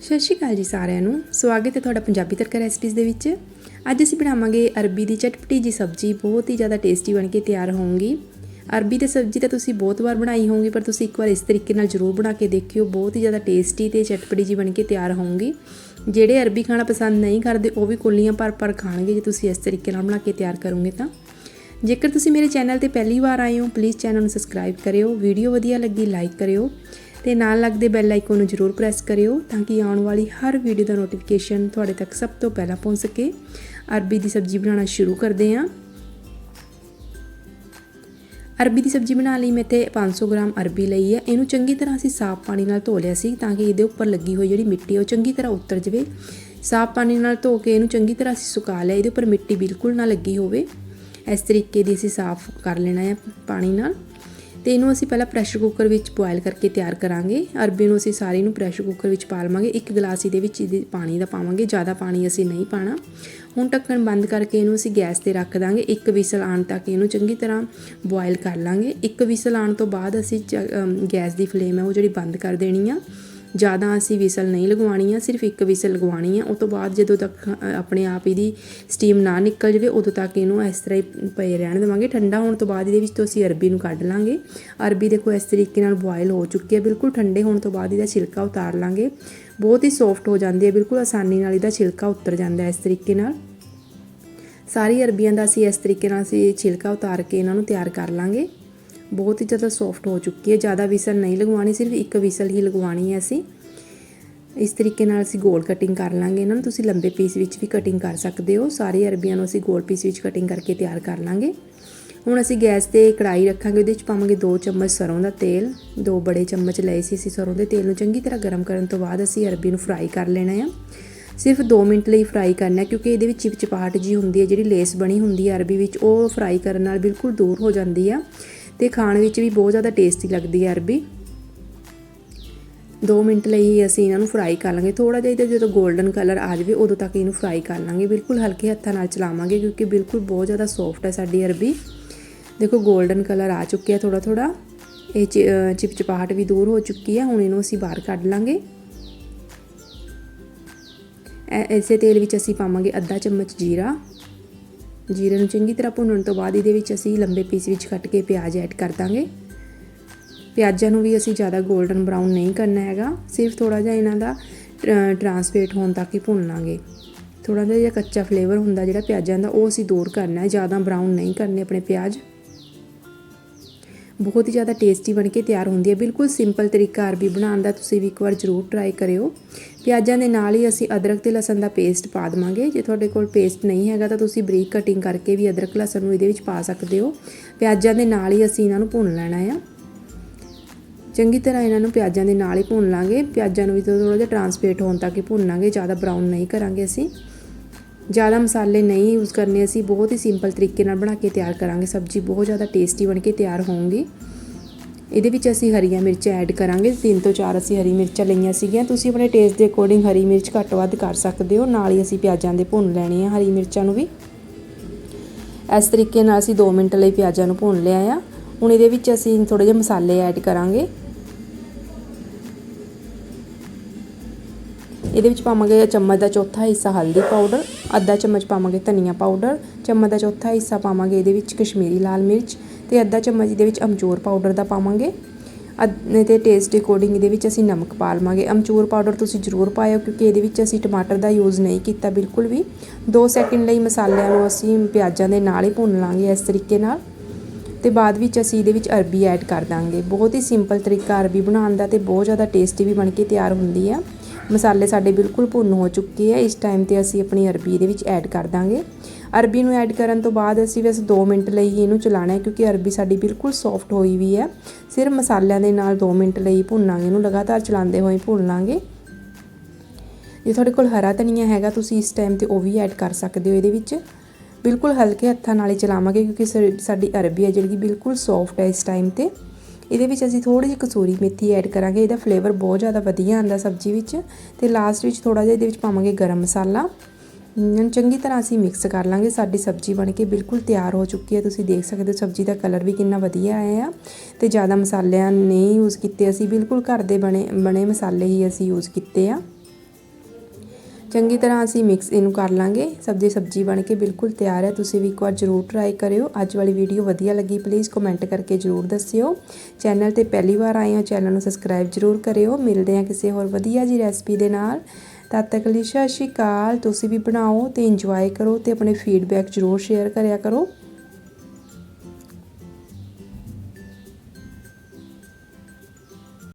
ਸਤਿ ਸ਼੍ਰੀ ਅਕਾਲ ਜੀ ਸਾਰਿਆਂ ਨੂੰ। ਸਵਾਗਤ ਹੈ ਤੁਹਾਡਾ ਪੰਜਾਬੀ ਤੜਕਾ ਰੈਸਪੀਜ਼ ਦੇ ਵਿੱਚ। ਅੱਜ ਅਸੀਂ ਬਣਾਵਾਂਗੇ ਅਰਬੀ ਦੀ ਚਟਪਟੀ ਜੀ ਸਬਜ਼ੀ, ਬਹੁਤ ਹੀ ਜ਼ਿਆਦਾ ਟੇਸਟੀ ਬਣ ਕੇ ਤਿਆਰ ਹੋਊਗੀ। ਅਰਬੀ ਦੀ ਸਬਜ਼ੀ ਤਾਂ ਤੁਸੀਂ ਬਹੁਤ ਵਾਰ ਬਣਾਈ ਹੋਊਗੀ, ਪਰ ਤੁਸੀਂ ਇੱਕ ਵਾਰ ਇਸ ਤਰੀਕੇ ਨਾਲ ਜ਼ਰੂਰ ਬਣਾ ਕੇ ਦੇਖਿਓ। ਬਹੁਤ ਹੀ ਜ਼ਿਆਦਾ ਟੇਸਟੀ ਤੇ ਚਟਪਟੀ ਜੀ ਬਣ ਕੇ ਤਿਆਰ ਹੋਊਗੀ। ਜਿਹੜੇ ਅਰਬੀ ਖਾਣਾ ਪਸੰਦ ਨਹੀਂ ਕਰਦੇ, ਉਹ ਵੀ ਕੁੱਲੀਆਂ ਭਰ ਭਰ ਖਾਣਗੇ ਜੇ ਤੁਸੀਂ ਇਸ ਤਰੀਕੇ ਨਾਲ ਬਣਾ ਕੇ ਤਿਆਰ ਕਰੋਗੇ ਤਾਂ। ਜੇਕਰ ਤੁਸੀਂ ਮੇਰੇ ਚੈਨਲ ਤੇ ਪਹਿਲੀ ਵਾਰ ਆਏ ਹੋ ਪਲੀਜ਼ ਚੈਨਲ ਨੂੰ ਸਬਸਕ੍ਰਾਈਬ ਕਰਿਓ। ਵੀਡੀਓ ਵਧੀਆ ਲੱਗੀ ਲਾਈਕ ਕਰਿਓ। ਤੇ ਨਾਲ ਲੱਗਦੇ ਬੈਲ ਆਈਕਨ ਨੂੰ ਜ਼ਰੂਰ ਪ੍ਰੈਸ ਕਰਿਓ ਤਾਂ ਕਿ ਆਉਣ ਵਾਲੀ ਹਰ ਵੀਡੀਓ ਦਾ ਨੋਟੀਫਿਕੇਸ਼ਨ ਤੁਹਾਡੇ ਤੱਕ ਸਭ ਤੋਂ ਪਹਿਲਾਂ ਪਹੁੰਚ ਸਕੇ। ਅਰਬੀ ਦੀ ਸਬਜ਼ੀ ਬਣਾਉਣਾ ਸ਼ੁਰੂ ਕਰਦੇ ਹਾਂ। ਅਰਬੀ ਦੀ ਸਬਜ਼ੀ ਬਣਾਉਣ ਲਈ ਮੈਂ ਤੇ 500 ਗ੍ਰਾਮ ਅਰਬੀ ਲਈ ਹੈ। ਇਹਨੂੰ ਚੰਗੀ ਤਰ੍ਹਾਂ ਅਸੀਂ ਸਾਫ਼ ਪਾਣੀ ਨਾਲ ਧੋ ਲਿਆ ਸੀ ਤਾਂ ਕਿ ਇਹਦੇ ਉੱਪਰ ਲੱਗੀ ਹੋਈ ਜਿਹੜੀ ਮਿੱਟੀ ਉਹ ਚੰਗੀ ਤਰ੍ਹਾਂ ਉਤਰ ਜਾਵੇ। ਸਾਫ਼ ਪਾਣੀ ਨਾਲ ਧੋ ਕੇ ਇਹਨੂੰ ਚੰਗੀ ਤਰ੍ਹਾਂ ਅਸੀਂ ਸੁਕਾ ਲਿਆ। ਇਹਦੇ ਉੱਪਰ ਮਿੱਟੀ ਬਿਲਕੁਲ ਨਾ ਲੱਗੀ ਹੋਵੇ। ਇਸ ਤਰੀਕੇ ਦੀ ਅਸੀਂ ਸਾਫ਼ ਕਰ ਲੈਣਾ ਹੈ ਪਾਣੀ ਨਾਲ। ਤੇ ਇਹਨੂੰ ਅਸੀਂ ਪਹਿਲਾਂ ਪ੍ਰੈਸ਼ਰ ਕੁੱਕਰ ਵਿੱਚ ਬੋਇਲ ਕਰਕੇ ਤਿਆਰ ਕਰਾਂਗੇ। ਅਰਬੀ ਨੂੰ ਅਸੀਂ ਸਾਰੀ ਨੂੰ ਪ੍ਰੈਸ਼ਰ ਕੁੱਕਰ ਵਿੱਚ ਪਾ ਲਵਾਂਗੇ। ਇੱਕ ਗਲਾਸ ਇਹਦੇ ਵਿੱਚ ਇਹਦੇ ਪਾਣੀ ਦਾ ਪਾਵਾਂਗੇ। ਜ਼ਿਆਦਾ ਪਾਣੀ ਅਸੀਂ ਨਹੀਂ ਪਾਣਾ। ਹੁਣ ਢੱਕਣ ਬੰਦ ਕਰਕੇ ਇਹਨੂੰ ਅਸੀਂ ਗੈਸ ਤੇ ਰੱਖ ਦਾਂਗੇ। ਇੱਕ ਵਿਸਲ ਆਉਣ ਤੱਕ ਇਹਨੂੰ ਚੰਗੀ ਤਰ੍ਹਾਂ ਬੋਇਲ ਕਰ ਲਾਂਗੇ। ਇੱਕ ਵਿਸਲ ਆਉਣ ਤੋਂ ਬਾਅਦ ਅਸੀਂ ਗੈਸ ਦੀ ਫਲੇਮ ਹੈ ਉਹ ਜਿਹੜੀ ਬੰਦ ਕਰ ਦੇਣੀ ਆ। ਜ਼ਿਆਦਾ ਅਸੀਂ ਵਿਸਲ ਨਹੀਂ ਲਗਵਾਉਣੀ ਆ, ਸਿਰਫ ਇੱਕ ਵਿਸਲ ਲਗਵਾਉਣੀ ਆ ਉਸ ਤੋਂ ਬਾਅਦ ਜਦੋਂ ਤੱਕ ਆਪਣੇ ਆਪ ਇਹਦੀ ਸਟੀਮ ਨਾ ਨਿਕਲ ਜਾਵੇ, ਉਦੋਂ ਤੱਕ ਇਹਨੂੰ ਇਸ ਤਰ੍ਹਾਂ ਹੀ ਪਏ ਰਹਿਣ ਦੇਵਾਂਗੇ। ਠੰਡਾ ਹੋਣ ਤੋਂ ਬਾਅਦ ਇਹਦੇ ਵਿੱਚ ਤੋਂ ਅਸੀਂ ਅਰਬੀ ਨੂੰ ਕੱਢ ਲਾਂਗੇ। ਅਰਬੀ ਦੇਖੋ ਇਸ ਤਰੀਕੇ ਨਾਲ ਬੋਇਲ ਹੋ ਚੁੱਕੀ ਹੈ ਬਿਲਕੁਲ ਠੰਡੇ ਹੋਣ ਤੋਂ ਬਾਅਦ ਇਹਦਾ ਛਿਲਕਾ ਉਤਾਰ ਲਾਂਗੇ। ਬਹੁਤ ਹੀ ਸੌਫਟ ਹੋ ਜਾਂਦੀ ਹੈ ਬਿਲਕੁਲ ਆਸਾਨੀ ਨਾਲ ਇਹਦਾ ਛਿਲਕਾ ਉਤਰ ਜਾਂਦਾ ਹੈ ਇਸ ਤਰੀਕੇ ਨਾਲ। ਸਾਰੀ ਅਰਬੀਆਂ ਦਾ ਅਸੀਂ ਇਸ ਤਰੀਕੇ ਨਾਲ ਅਸੀਂ ਛਿਲਕਾ ਉਤਾਰ ਕੇ ਇਹਨਾਂ ਨੂੰ ਤਿਆਰ ਕਰ ਲਾਂਗੇ। ਬਹੁਤ ਹੀ ਜ਼ਿਆਦਾ ਸੌਫਟ ਹੋ ਚੁੱਕੀ ਹੈ। ਜ਼ਿਆਦਾ ਵਿਸਲ ਨਹੀਂ ਲਗਵਾਉਣੀ, ਸਿਰਫ ਇੱਕ ਵਿਸਲ ਹੀ ਲਗਵਾਉਣੀ ਹੈ ਅਸੀਂ। ਇਸ ਤਰੀਕੇ ਨਾਲ ਅਸੀਂ ਗੋਲ ਕਟਿੰਗ ਕਰ ਲਾਂਗੇ ਇਹਨਾਂ ਨੂੰ। ਤੁਸੀਂ ਲੰਬੇ ਪੀਸ ਵਿੱਚ ਵੀ ਕਟਿੰਗ ਕਰ ਸਕਦੇ ਹੋ। ਸਾਰੇ ਅਰਬੀਆਂ ਨੂੰ ਅਸੀਂ ਗੋਲ ਪੀਸ ਵਿੱਚ ਕਟਿੰਗ ਕਰਕੇ ਤਿਆਰ ਕਰ ਲਾਂਗੇ। ਹੁਣ ਅਸੀਂ ਗੈਸ ਤੇ ਕੜਾਈ ਰੱਖਾਂਗੇ, ਉਹਦੇ ਵਿੱਚ ਪਾਵਾਂਗੇ 2 ਚਮਚ ਸਰੋਂ ਦਾ ਤੇਲ। ਦੋ ਬੜੇ ਚਮਚ ਲਏ ਸੀ ਅਸੀਂ ਸਰੋਂ ਦੇ ਤੇਲ ਨੂੰ। ਚੰਗੀ ਤਰ੍ਹਾਂ ਗਰਮ ਕਰਨ ਤੋਂ ਬਾਅਦ ਅਸੀਂ ਅਰਬੀ ਨੂੰ ਫਰਾਈ ਕਰ ਲੈਣਾ ਆ। ਸਿਰਫ 2 ਮਿੰਟ ਲਈ ਫਰਾਈ ਕਰਨਾ, ਕਿਉਂਕਿ ਇਹਦੇ ਵਿੱਚ ਚਿਪਚਿਪਾਹਟ ਜੀ ਹੁੰਦੀ ਹੈ, ਜਿਹੜੀ ਲੇਸ ਬਣੀ ਹੁੰਦੀ ਹੈ ਅਰਬੀ ਵਿੱਚ, ਉਹ ਫਰਾਈ ਕਰਨ ਨਾਲ ਬਿਲਕੁਲ ਦੂਰ ਹੋ ਜਾਂਦੀ ਆ। ਤੇ ਖਾਣ ਵਿੱਚ ਵੀ ਬਹੁਤ ਜ਼ਿਆਦਾ ਟੇਸਟੀ ਲੱਗਦੀ ਹੈ ਅਰਬੀ। 2 ਮਿੰਟ ਲਈ ਹੀ ਅਸੀਂ ਇਹਨਾਂ ਨੂੰ ਫਰਾਈ ਕਰ ਲਾਂਗੇ। ਥੋੜਾ ਜਿਹਾ ਇਹਦੇ ਜਦੋਂ 골ਡਨ ਕਲਰ ਆ ਜਾਵੇ, ਉਦੋਂ ਤੱਕ ਇਹਨੂੰ ਫਰਾਈ ਕਰ ਲਾਂਗੇ। ਬਿਲਕੁਲ ਹਲਕੇ ਹੱਥਾਂ ਨਾਲ ਚਲਾਵਾਂਗੇ ਕਿਉਂਕਿ ਬਿਲਕੁਲ ਬਹੁਤ ਜ਼ਿਆਦਾ ਸੌਫਟ ਹੈ ਸਾਡੀ ਅਰਬੀ। ਦੇਖੋ 골ਡਨ ਕਲਰ ਆ ਚੁੱਕਿਆ ਥੋੜਾ ਥੋੜਾ ਇਹ ਚਿਪਚਿਪਾਹਟ ਵੀ ਦੂਰ ਹੋ ਚੁੱਕੀ ਹੈ। ਹੁਣ ਇਹਨੂੰ ਅਸੀਂ ਬਾਹਰ ਕੱਢ ਲਾਂਗੇ। ਐਸੇ ਤੇਲ ਵਿੱਚ ਅਸੀਂ ਪਾਵਾਂਗੇ ਅੱਧਾ ਚਮਚ ਜੀਰਾ। ਜੀਰੇ ਨੂੰ ਚੰਗੀ ਤਰ੍ਹਾਂ ਭੁੰਨਣ ਤੋਂ ਬਾਅਦ ਇਹਦੇ ਵਿੱਚ ਅਸੀਂ ਲੰਬੇ ਪੀਸ ਵਿੱਚ ਕੱਟ ਕੇ ਪਿਆਜ਼ ਐਡ ਕਰ ਦਾਂਗੇ। ਪਿਆਜ਼ਾਂ ਨੂੰ ਵੀ ਅਸੀਂ ਜ਼ਿਆਦਾ 골ਡਨ ਬਰਾਊਨ ਨਹੀਂ ਕਰਨਾ ਹੈਗਾ। ਸਿਰਫ ਥੋੜਾ ਜਿਹਾ ਇਹਨਾਂ ਦਾ ਟਰਾਂਸਪੇਟ ਹੋਣ ਤੱਕ ਹੀ ਭੁੰਨ ਲਾਂਗੇ। ਥੋੜਾ ਜਿਹਾ ਕੱਚਾ ਫਲੇਵਰ ਹੁੰਦਾ ਜਿਹੜਾ ਪਿਆਜ਼ਾਂ ਦਾ, ਉਹ ਅਸੀਂ ਦੂਰ ਕਰਨਾ ਹੈ। ਜ਼ਿਆਦਾ ਬਰਾਊਨ ਨਹੀਂ ਕਰਨੇ ਆਪਣੇ ਪਿਆਜ਼। ਬਹੁਤ ਹੀ ਜ਼ਿਆਦਾ ਟੇਸਟੀ ਬਣ ਕੇ ਤਿਆਰ ਹੁੰਦੀ ਹੈ। ਬਿਲਕੁਲ ਸਿੰਪਲ ਤਰੀਕਾ ਅਰਬੀ ਬਣਾਉਣ ਦਾ ਤੁਸੀਂ ਵੀ ਇੱਕ ਵਾਰ ਜ਼ਰੂਰ ਟਰਾਈ ਕਰਿਓ। ਪਿਆਜ਼ਾਂ ਦੇ ਨਾਲ ਹੀ ਅਸੀਂ ਅਦਰਕ ਤੇ ਲਸਣ ਦਾ ਪੇਸਟ ਪਾ ਦਵਾਂਗੇ। ਜੇ ਤੁਹਾਡੇ ਕੋਲ ਪੇਸਟ ਨਹੀਂ ਹੈਗਾ ਤਾਂ ਤੁਸੀਂ ਬਰੀਕ ਕਟਿੰਗ ਕਰਕੇ ਵੀ ਅਦਰਕ, ਲਸਣ ਨੂੰ ਇਹਦੇ ਵਿੱਚ ਪਾ ਸਕਦੇ ਹੋ। ਪਿਆਜ਼ਾਂ ਦੇ ਨਾਲ ਹੀ ਅਸੀਂ ਇਹਨਾਂ ਨੂੰ ਭੁੰਨ ਲੈਣਾ ਆ। ਚੰਗੀ ਤਰ੍ਹਾਂ ਇਹਨਾਂ ਨੂੰ ਪਿਆਜ਼ਾਂ ਦੇ ਨਾਲ ਹੀ ਭੁੰਨ ਲਾਂਗੇ। ਪਿਆਜ਼ਾਂ ਨੂੰ ਵੀ ਥੋੜਾ ਜਿਹਾ ਟਰਾਂਸਪੇਟ ਹੋਣ ਤੱਕ ਹੀ ਭੁੰਨਾਂਗੇ, ਜ਼ਿਆਦਾ ਬਰਾਊਨ ਨਹੀਂ ਕਰਾਂਗੇ ਅਸੀਂ। ਜ਼ਿਆਦਾ ਮਸਾਲੇ ਨਹੀਂ ਯੂਜ਼ ਕਰਨੇ, ਅਸੀਂ ਬਹੁਤ ਹੀ ਸਿੰਪਲ ਤਰੀਕੇ ਨਾਲ ਬਣਾ ਕੇ ਤਿਆਰ ਕਰਾਂਗੇ ਸਬਜ਼ੀ, ਬਹੁਤ ਜ਼ਿਆਦਾ ਟੇਸਟੀ ਬਣ ਕੇ ਤਿਆਰ ਹੋਊਗੀ ਇਹਦੇ ਵਿੱਚ ਅਸੀਂ ਹਰੀਆਂ ਮਿਰਚਾਂ ਐਡ ਕਰਾਂਗੇ, ਤਿੰਨ ਤੋਂ ਚਾਰ ਅਸੀਂ ਹਰੀ ਮਿਰਚਾਂ ਲਈਆਂ ਸੀਗੀਆਂ, ਤੁਸੀਂ ਆਪਣੇ ਟੇਸਟ ਦੇ ਅਕੋਰਡਿੰਗ ਹਰੀ ਮਿਰਚ ਘੱਟ ਵੱਧ ਕਰ ਸਕਦੇ ਹੋ, ਨਾਲ ਹੀ ਅਸੀਂ ਪਿਆਜ਼ਾਂ ਦੇ ਭੁੰਨ ਲੈਣੇ ਆ, ਹਰੀ ਮਿਰਚਾਂ ਨੂੰ ਵੀ। ਇਸ ਤਰੀਕੇ ਨਾਲ ਅਸੀਂ 2 ਮਿੰਟ ਲਈ ਪਿਆਜ਼ਾਂ ਨੂੰ ਭੁੰਨ ਲਿਆ ਆ। ਹੁਣ ਇਹਦੇ ਵਿੱਚ ਅਸੀਂ ਥੋੜੇ ਜਿਹੇ ਮਸਾਲੇ ਐਡ ਕਰਾਂਗੇ। ਇਹਦੇ ਵਿੱਚ ਪਾਵਾਂਗੇ ਚਮਚ ਦਾ ਚੌਥਾ ਹਿੱਸਾ ਹਲਦੀ ਪਾਊਡਰ, ਅੱਧਾ ਚਮਚ ਪਾਵਾਂਗੇ ਧਨੀਆ ਪਾਊਡਰ, ਚਮਚ ਦਾ ਚੌਥਾ ਹਿੱਸਾ ਪਾਵਾਂਗੇ ਇਹਦੇ ਵਿੱਚ ਕਸ਼ਮੀਰੀ ਲਾਲ ਮਿਰਚ ਤੇ ਅੱਧਾ ਚਮਚ ਇਹਦੇ ਵਿੱਚ ਅਮਚੂਰ ਪਾਊਡਰ ਦਾ ਪਾਵਾਂਗੇ। ਤੇ ਟੇਸਟ ਅਕੋਰਡਿੰਗ ਇਹਦੇ ਵਿੱਚ ਅਸੀਂ ਨਮਕ ਪਾ ਲਵਾਂਗੇ। ਅਮਚੂਰ ਪਾਊਡਰ ਤੁਸੀਂ ਜ਼ਰੂਰ ਪਾਇਓ ਕਿਉਂਕਿ ਇਹਦੇ ਵਿੱਚ ਅਸੀਂ ਟਮਾਟਰ ਦਾ ਯੂਜ਼ ਨਹੀਂ ਕੀਤਾ ਬਿਲਕੁਲ ਵੀ। 2 ਸੈਕਿੰਡ ਲਈ ਮਸਾਲਿਆਂ ਨੂੰ ਅਸੀਂ ਪਿਆਜ਼ਾਂ ਦੇ ਨਾਲ ਹੀ ਭੁੰਨ ਲਾਂਗੇ ਇਸ ਤਰੀਕੇ ਨਾਲ। ਤੇ ਬਾਅਦ ਵਿੱਚ ਅਸੀਂ ਇਹਦੇ ਵਿੱਚ ਅਰਬੀ ਐਡ ਕਰ ਦਾਂਗੇ। ਬਹੁਤ ਹੀ ਸਿੰਪਲ ਤਰੀਕਾ ਅਰਬੀ ਬਣਾਉਣ ਦਾ ਤੇ ਬਹੁਤ ਜ਼ਿਆਦਾ ਟੇਸਟੀ ਵੀ ਬਣ ਕੇ ਤਿਆਰ ਹੁੰਦੀ ਆ। ਮਸਾਲੇ ਸਾਡੇ ਬਿਲਕੁਲ ਭੁੰਨ ਹੋ ਚੁੱਕੇ ਆ। ਇਸ ਟਾਈਮ ਤੇ ਅਸੀਂ ਆਪਣੀ ਅਰਬੀ ਇਹਦੇ ਵਿੱਚ ਐਡ ਕਰ ਦਾਂਗੇ। ਅਰਬੀ ਨੂੰ ਐਡ ਕਰਨ ਤੋਂ ਬਾਅਦ ਅਸੀਂ ਬਸ 2 ਮਿੰਟ ਲਈ ਹੀ ਇਹਨੂੰ ਚਲਾਣਾ ਹੈ, ਕਿਉਂਕਿ ਅਰਬੀ ਸਾਡੀ ਬਿਲਕੁਲ ਸੌਫਟ ਹੋਈ ਵੀ ਹੈ। ਸਿਰਫ ਮਸਾਲਿਆਂ ਦੇ ਨਾਲ 2 ਮਿੰਟ ਲਈ ਭੁੰਨਾਂਗੇ ਇਹਨੂੰ, ਲਗਾਤਾਰ ਚਲਾਉਂਦੇ ਹੋਏ ਭੁੰਨ ਲਾਂਗੇ ਜੇ ਤੁਹਾਡੇ ਕੋਲ ਹਰਾ ਧਨੀਆ ਹੈਗਾ, ਤੁਸੀਂ ਇਸ ਟਾਈਮ ਤੇ ਉਹ ਵੀ ਐਡ ਕਰ ਸਕਦੇ ਹੋ ਇਹਦੇ ਵਿੱਚ। ਬਿਲਕੁਲ ਹਲਕੇ ਹੱਥਾਂ ਨਾਲ ਹੀ ਚਲਾਵਾਂਗੇ, ਕਿਉਂਕਿ ਸਾਡੀ ਅਰਬੀ ਹੈ ਜਿਹੜੀ ਬਿਲਕੁਲ ਸੌਫਟ ਹੈ ਇਸ ਟਾਈਮ ਤੇ। ਇਹਦੇ ਵਿੱਚ ਅਸੀਂ ਥੋੜੀ ਜਿਹੀ ਕਸੂਰੀ ਮੇਥੀ ਐਡ ਕਰਾਂਗੇ, ਇਹਦਾ ਫਲੇਵਰ ਬਹੁਤ ਜ਼ਿਆਦਾ ਵਧੀਆ ਆਉਂਦਾ ਸਬਜ਼ੀ ਵਿੱਚ ਤੇ ਲਾਸਟ ਵਿੱਚ ਥੋੜਾ ਜਿਹਾ ਇਹਦੇ ਵਿੱਚ ਪਾਵਾਂਗੇ ਗਰਮ ਮਸਾਲਾ। ਚੰਗੀ ਤਰ੍ਹਾਂ ਅਸੀਂ ਮਿਕਸ ਕਰ ਲਾਂਗੇ, ਸਾਡੀ ਸਬਜ਼ੀ ਬਣ ਕੇ ਬਿਲਕੁਲ ਤਿਆਰ ਹੋ ਚੁੱਕੀ ਹੈ। ਤੁਸੀਂ ਦੇਖ ਸਕਦੇ ਹੋ ਸਬਜ਼ੀ ਦਾ ਕਲਰ ਵੀ ਕਿੰਨਾ ਵਧੀਆ ਆਇਆ ਆ ਤੇ ਜ਼ਿਆਦਾ ਮਸਾਲਿਆਂ ਨਹੀਂ ਯੂਜ਼ ਕੀਤੇ, ਅਸੀਂ ਬਿਲਕੁਲ ਘਰ ਦੇ ਬਣੇ ਬਣੇ ਮਸਾਲੇ ਹੀ ਅਸੀਂ ਯੂਜ਼ ਕੀਤੇ ਆ। ਚੰਗੀ ਤਰ੍ਹਾਂ ਅਸੀਂ ਮਿਕਸ ਇਹਨੂੰ ਕਰ ਲਾਂਗੇ। ਸਬਜ਼ੀ ਸਬਜ਼ੀ ਬਣ ਕੇ ਬਿਲਕੁਲ ਤਿਆਰ ਹੈ। ਤੁਸੀਂ ਵੀ ਇੱਕ ਵਾਰ ਜ਼ਰੂਰ ਟਰਾਈ ਕਰਿਓ। ਅੱਜ ਵਾਲੀ ਵੀਡੀਓ ਵਧੀਆ ਲੱਗੀ ਪਲੀਜ਼ ਕਮੈਂਟ ਕਰਕੇ ਜ਼ਰੂਰ ਦੱਸਿਓ। ਚੈਨਲ ਤੇ ਪਹਿਲੀ ਵਾਰ ਆਏ ਹੋ ਚੈਨਲ ਨੂੰ ਸਬਸਕ੍ਰਾਈਬ ਜ਼ਰੂਰ ਕਰਿਓ। ਮਿਲਦੇ ਹਾਂ ਕਿਸੇ ਹੋਰ ਵਧੀਆ ਜੀ ਰੈਸਪੀ ਦੇ ਨਾਲ। ਤਦ ਤੱਕ ਲਈ ਸਤਿ ਸ਼੍ਰੀ ਅਕਾਲ। ਤੁਸੀਂ ਵੀ ਬਣਾਓ ਤੇ ਇੰਜੋਏ ਕਰੋ ਤੇ ਆਪਣੇ ਫੀਡਬੈਕ ਜ਼ਰੂਰ ਸ਼ੇਅਰ ਕਰਿਆ ਕਰੋ।